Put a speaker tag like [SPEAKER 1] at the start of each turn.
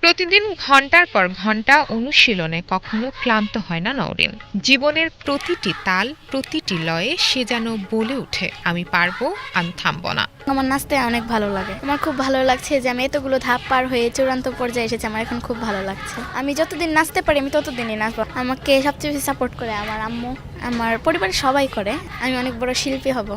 [SPEAKER 1] প্রতিদিন ঘণ্টার পর ঘণ্টা অনুশীলনে কখনো ক্লান্ত হয় না নওরিন। জীবনের প্রতিটি তাল, প্রতিটি লয়ে সে যেন বলে উঠে আমি পারব, আমি থামবো না।
[SPEAKER 2] আমার নাচতে অনেক ভালো লাগে। আমার খুব ভালো লাগছে যে আমি এতগুলো ধাপ পার হয়ে চূড়ান্ত পর্যায়ে এসেছি, আমার এখন খুব ভালো লাগছে। আমি যতদিন নাচতে পারি, আমি ততদিনই নাচবো। আমাকে সবচেয়ে বেশি সাপোর্ট করে আমার আম্মু, আমার পরিবারের সবাই করে। আমি অনেক বড় শিল্পী হব।